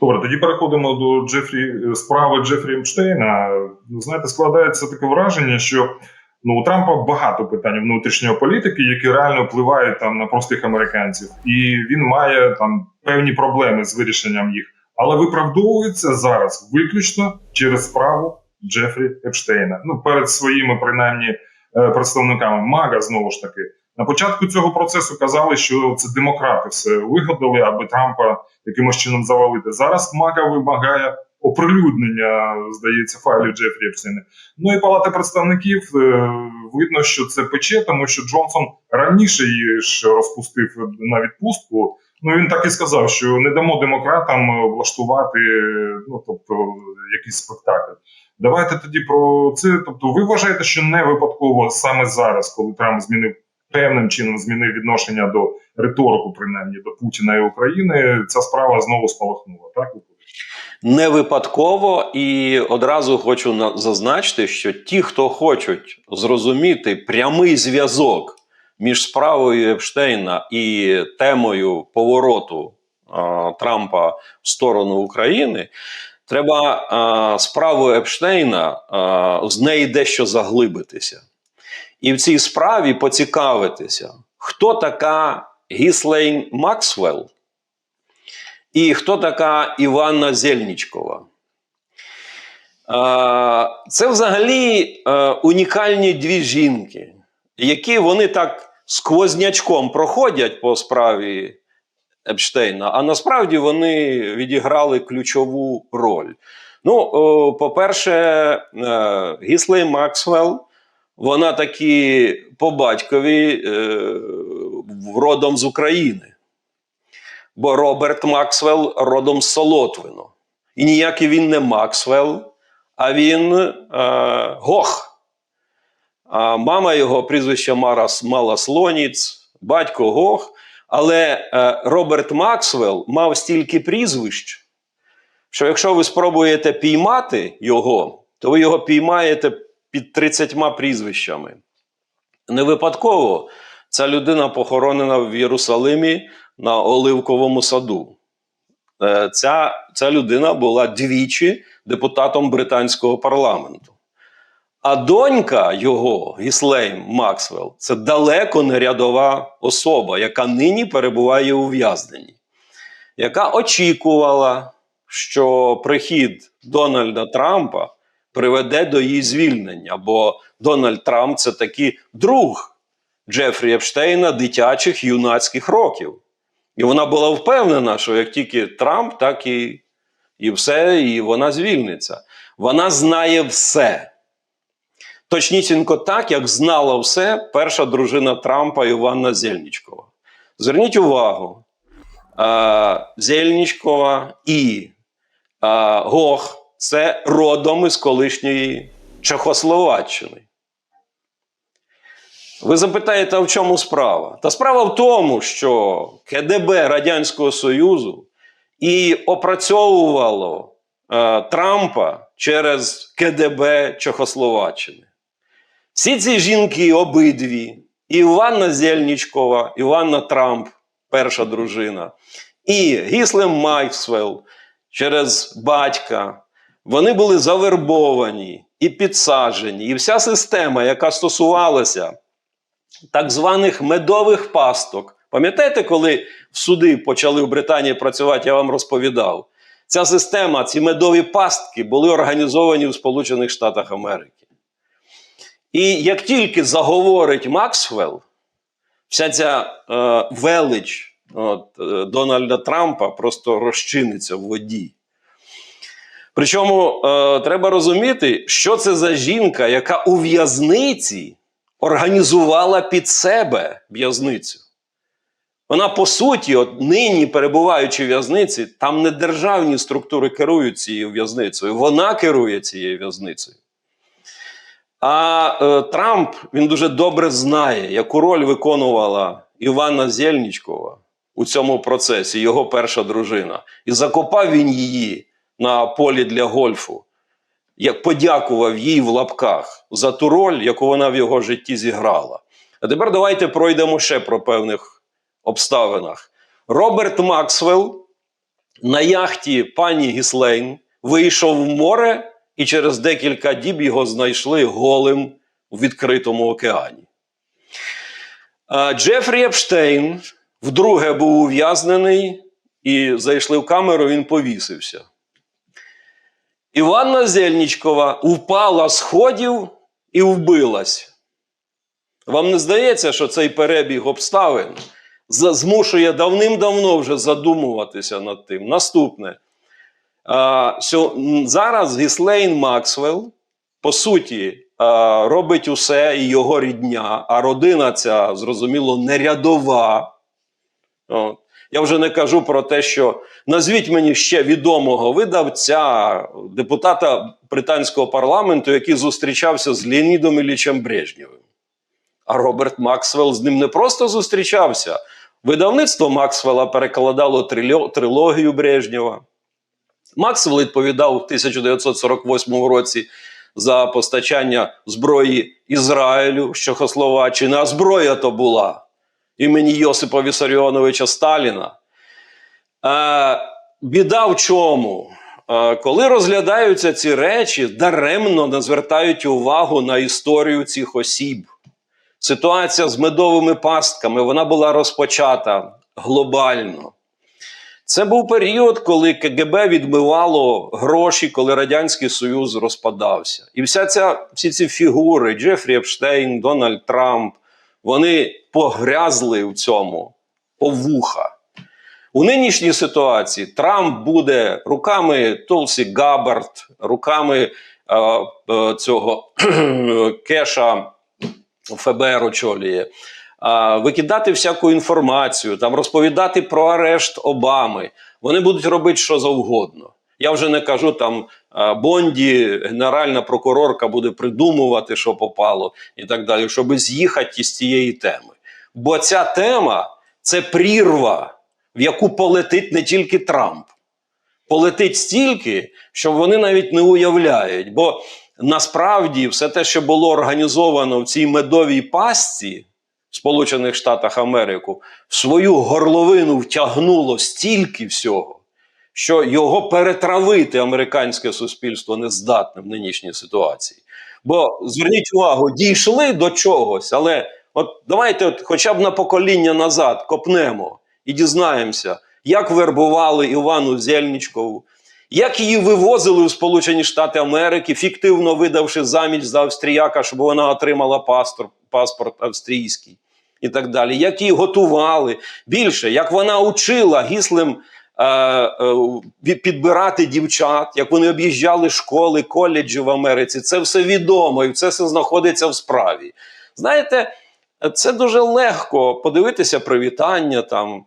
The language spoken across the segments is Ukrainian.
Добре, тоді переходимо до Джефрі справи Джефрі Епштейна. Ну, Знаєте, складається таке враження, що ну у Трампа багато питань внутрішньої політики, які реально впливають там на простих американців, і він має там певні проблеми з вирішенням їх, але виправдовується зараз виключно через справу Джефрі Епштейна. Ну перед своїми принаймні е, представниками Мага знову ж таки. На початку цього процесу казали, що це демократи все вигадали, аби Трампа якимось чином завалити. Зараз Мага вимагає оприлюднення, здається, файлів Джефрі Епштейна. Ну і палата представників е, видно, що це пече, тому що Джонсон раніше її ж розпустив на відпустку. Ну він так і сказав, що не дамо демократам е, влаштувати ну тобто якийсь спектакль. Давайте тоді про це. Тобто, ви вважаєте, що не випадково саме зараз, коли Трамп змінив певним чином змінив відношення до риторику, принаймні до Путіна і України, ця справа знову спалахнула. Так Не випадково і одразу хочу зазначити, що ті, хто хочуть зрозуміти прямий зв'язок між справою Епштейна і темою повороту а, Трампа в сторону України, треба а, справу Епштейна а, з неї дещо заглибитися. І в цій справі поцікавитися, хто така Гіслейн Максвелл і хто така Іванна Зельнічкова. Це взагалі е, унікальні дві жінки, які вони так сквознячком проходять по справі Епштейна, а насправді вони відіграли ключову роль. Ну, по-перше, е, Гіслей Максвелл, вона таки по батькові е, родом з України. Бо Роберт Максвелл родом з Солотвино. І ніякий він не Максвелл, а він е, Гох. А мама його прізвище Марас Мала Слоніц, батько Гох. Але е, Роберт Максвелл мав стільки прізвищ, що якщо ви спробуєте піймати його, то ви його піймаєте під 30 прізвищами. Не випадково ця людина похоронена в Єрусалимі на Оливковому саду. Е, Ця, ця людина була двічі депутатом британського парламенту. А донька його, Гіслейм Максвелл, це далеко не рядова особа, яка нині перебуває у в'язненні, яка очікувала, що прихід Дональда Трампа приведе до її звільнення, бо Дональд Трамп це такий друг Джефрі Епштейна дитячих юнацьких років. І вона була впевнена, що як тільки Трамп, так і, і все, і вона звільниться. Вона знає все. Точнісінько так, як знала все перша дружина Трампа Іванна Зельнічкова. Зверніть увагу, Зельнічкова і Гох це родом із колишньої Чехословаччини. Ви запитаєте, а в чому справа? Та справа в тому, що КДБ Радянського Союзу і опрацьовувало е, Трампа через КДБ Чехословаччини. Всі ці жінки обидві, і Іванна Зельнічкова, Іванна Трамп, перша дружина, і Гіслем Майксвелл через батька, вони були завербовані і підсаджені. І вся система, яка стосувалася так званих медових пасток. Пам'ятаєте, коли в суди почали в Британії працювати, я вам розповідав. Ця система, ці медові пастки були організовані в Сполучених Штатах Америки. І як тільки заговорить Максвелл, вся ця е, велич от, е, Дональда Трампа просто розчиниться в воді. Причому е, треба розуміти, що це за жінка, яка у в'язниці організувала під себе в'язницю. Вона, по суті, от нині перебуваючи в в'язниці, там не державні структури керують цією в'язницею, вона керує цією в'язницею. А е, Трамп він дуже добре знає, яку роль виконувала Іванна Зельнічкова у цьому процесі, його перша дружина. І закопав він її на полі для гольфу, як подякував їй в лапках за ту роль, яку вона в його житті зіграла. А тепер давайте пройдемо ще про певних обставинах. Роберт Максвелл на яхті пані Гіслейн вийшов в море, і через декілька діб його знайшли голим у відкритому океані. Джефрі Епштейн вдруге був ув'язнений і зайшли в камеру, він повісився. Іванна Зельнічкова впала з і вбилась. Вам не здається, що цей перебіг обставин змушує давним-давно вже задумуватися над тим. Наступне. Що зараз Гіслейн Максвелл, по суті, робить усе і його рідня, а родина ця, зрозуміло, не рядова. От. Я вже не кажу про те, що назвіть мені ще відомого видавця, депутата британського парламенту, який зустрічався з Леонідом Іллічем Брежнєвим. А Роберт Максвелл з ним не просто зустрічався. Видавництво Максвелла перекладало трилогію Брежнєва. Максвелл відповідав у 1948 році за постачання зброї Ізраїлю з Чехословаччини, а зброя то була імені Йосипа Вісаріоновича Сталіна. Е, біда в чому? Е, коли розглядаються ці речі, даремно не звертають увагу на історію цих осіб. Ситуація з медовими пастками вона була розпочата глобально. Це був період, коли КГБ відмивало гроші, коли Радянський Союз розпадався. І вся ця, всі ці фігури, Джефрі Епштейн, Дональд Трамп, вони погрязли в цьому по вуха. У нинішній ситуації Трамп буде руками Толсі Габбард, руками е, е, цього Кеша ФБР очолює, а, викидати всяку інформацію, там розповідати про арешт Обами. Вони будуть робити що завгодно. Я вже не кажу там Бонді, генеральна прокурорка буде придумувати, що попало, і так далі, щоб з'їхати із цієї теми. Бо ця тема це прірва, в яку полетить не тільки Трамп. Полетить стільки, що вони навіть не уявляють. Бо насправді все те, що було організовано в цій медовій пастці Сполучених Штатах Америки, в свою горловину втягнуло стільки всього, що його перетравити американське суспільство не здатне в нинішній ситуації. Бо зверніть увагу, дійшли до чогось, але от давайте, от, хоча б на покоління назад копнемо і дізнаємося, як вербували Івану Зельничкову, як її вивозили в Сполучені Штати Америки, фіктивно видавши заміж за австріяка, щоб вона отримала паспорт, паспорт австрійський і так далі. Як її готували більше, як вона учила гіслим підбирати дівчат, як вони об'їжджали школи, коледжі в Америці. Це все відомо і це все знаходиться в справі. Знаєте, це дуже легко подивитися привітання там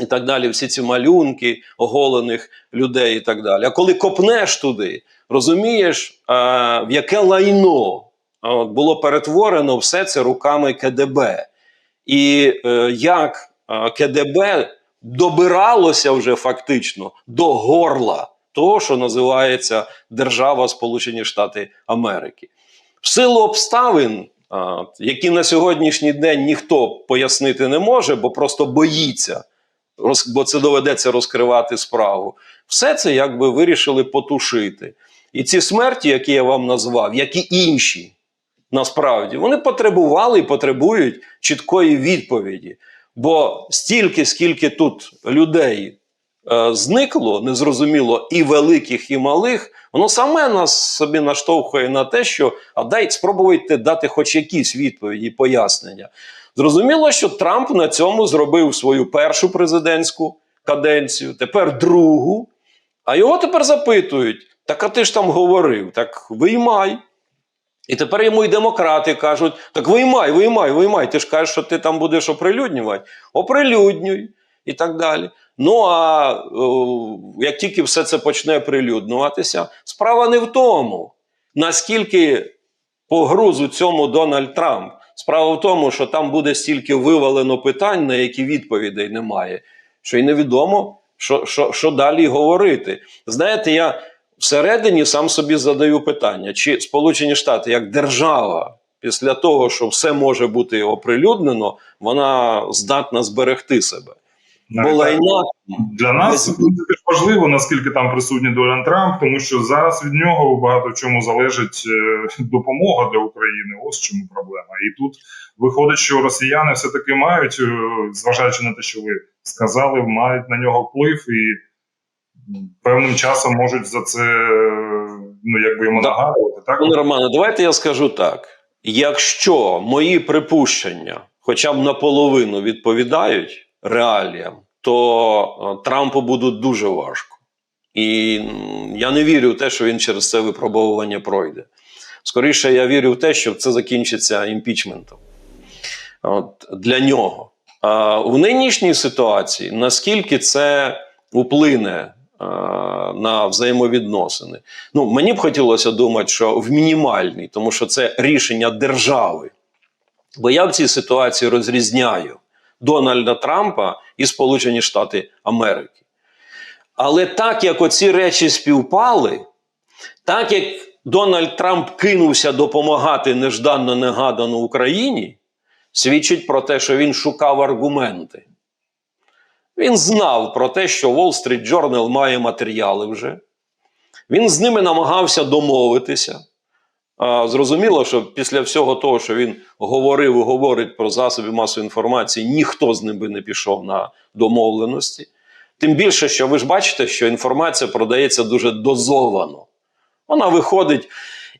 і так далі, всі ці малюнки оголених людей і так далі. А коли копнеш туди, розумієш, е, в яке лайно було перетворено все це руками КДБ. І е, як е, КДБ добиралося вже фактично до горла того, що називається Держава Сполучені Штати Америки. В силу обставин, які на сьогоднішній день ніхто пояснити не може, бо просто боїться бо це доведеться розкривати справу. Все це якби вирішили потушити. І ці смерті, які я вам назвав, як і інші, насправді, вони потребували і потребують чіткої відповіді. Бо стільки, скільки тут людей е, зникло, незрозуміло, і великих, і малих, воно саме нас собі наштовхує на те, що а дай спробуйте дати хоч якісь відповіді, пояснення. Зрозуміло, що Трамп на цьому зробив свою першу президентську каденцію, тепер другу. А його тепер запитують: так а ти ж там говорив, так виймай. І тепер йому і демократи кажуть: так виймай, виймай, виймай. Ти ж кажеш, що ти там будеш оприлюднювати. Оприлюднюй і так далі. Ну а о, як тільки все це почне оприлюднюватися, справа не в тому, наскільки погрузу цьому Дональд Трамп. Справа в тому, що там буде стільки вивалено питань, на які відповідей немає, що й невідомо, що, що, що далі говорити. Знаєте, я всередині сам собі задаю питання, чи Сполучені Штати як держава, після того, що все може бути оприлюднено, вона здатна зберегти себе. Лайна Для нас це в принципі, ж важливо, наскільки там присутній Дональд Трамп, тому що зараз від нього багато в чому залежить е, допомога для України. Ось чому проблема. І тут виходить, що росіяни все-таки мають, е, зважаючи на те, що ви сказали, мають на нього вплив і певним часом можуть за це ну якби йому Да. нагадувати. Так Пане Романе, давайте я скажу так: якщо мої припущення хоча б наполовину відповідають реаліям, то е, Трампу буде дуже важко. І я не вірю в те, що він через це випробовування пройде. Скоріше, я вірю в те, що це закінчиться імпічментом От, для нього. А в нинішній ситуації, наскільки це вплине на взаємовідносини? Ну, мені б хотілося думати, що в мінімальній, тому що це рішення держави. Бо я в цій ситуації розрізняю Дональда Трампа і Сполучені Штати Америки. Але так як оці речі співпали, так як Дональд Трамп кинувся допомагати нежданно-негадано Україні, свідчить про те, що він шукав аргументи. Він знав про те, що Wall Street Journal має матеріали вже. Він з ними намагався домовитися. А, зрозуміло, що після всього того, що він говорив і говорить про засоби масової інформації, ніхто з ним би не пішов на домовленості. Тим більше, що ви ж бачите, що інформація продається дуже дозовано. Вона виходить,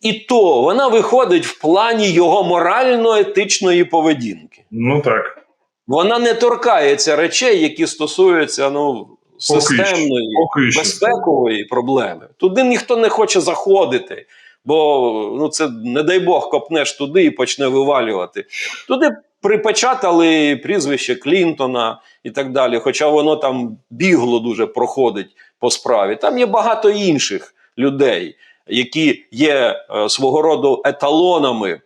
і то вона виходить в плані його морально-етичної поведінки. ну так Вона не торкається речей, які стосуються ну, системної, безпекової проблеми. Туди ніхто не хоче заходити, бо ну, це, не дай Бог, копнеш туди і почне вивалювати. Туди припечатали прізвище Клінтона і так далі. Хоча воно там бігло дуже проходить по справі. Там є багато інших людей, які є е, свого роду еталонами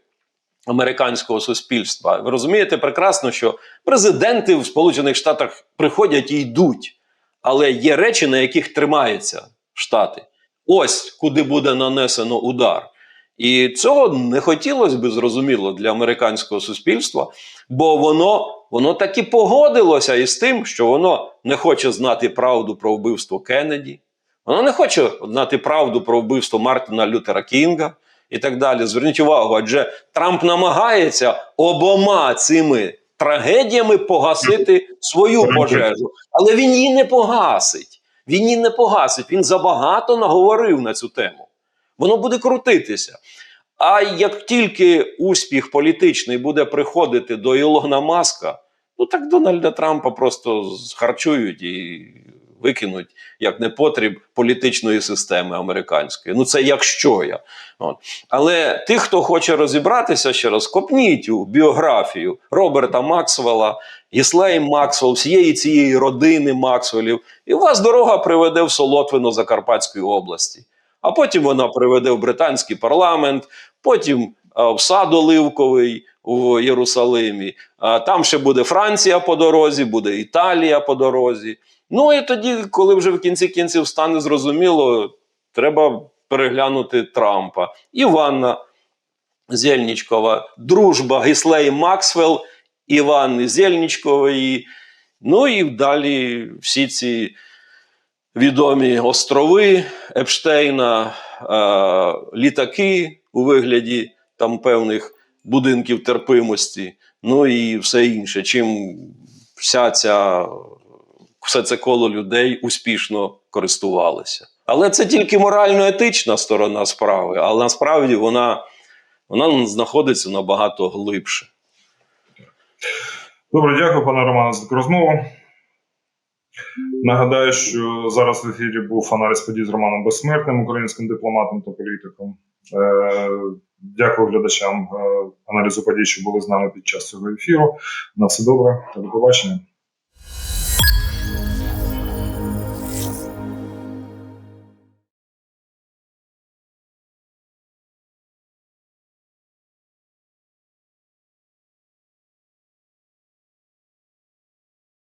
американського суспільства. Ви розумієте прекрасно, що президенти в Сполучених Штатах приходять і йдуть, але є речі, на яких тримаються Штати. Ось куди буде нанесено удар. І цього не хотілося би зрозуміло для американського суспільства, бо воно, воно таки погодилося із тим, що воно не хоче знати правду про вбивство Кеннеді, воно не хоче знати правду про вбивство Мартина Лютера Кінга і так далі. Зверніть увагу, адже Трамп намагається обома цими трагедіями погасити свою пожежу, але він її не погасить. Він її не погасить. Він забагато наговорив на цю тему. Воно буде крутитися. А як тільки успіх політичний буде приходити до Ілона Маска, ну так Дональда Трампа просто зхарчують і викинуть як непотріб політичної системи американської. Ну це якщо я. От. Але тих, хто хоче розібратися ще раз, копніть у біографію Роберта Максвелла, Гіслейм Максвелл, всієї цієї родини Максвеллів, і у вас дорога приведе в Солотвино Закарпатської області. А потім вона приведе в британський парламент, потім а, в сад Оливковий у Єрусалимі. А, там ще буде Франція по дорозі, буде Італія по дорозі. Ну і тоді, коли вже в кінці кінців стане зрозуміло, треба переглянути Трампа. Іванна Зельнічкова, дружба Гіслей Максвелл, Іванни Зельнічкової. Ну і далі всі ці відомі острови Епштейна, е, літаки у вигляді там певних будинків терпимості, ну і все інше. Чим вся ця, все це коло людей успішно користувалися. Але це тільки морально-етична сторона справи, але насправді вона, вона знаходиться набагато глибше. Добре, дякую, пане Романе, за таку розмову. Нагадаю, що зараз в ефірі був аналіз подій з Романом Безсмертним, українським дипломатом та політиком. Е, Дякую глядачам е, аналізу подій, що були з нами під час цього ефіру. На все добре та до побачення.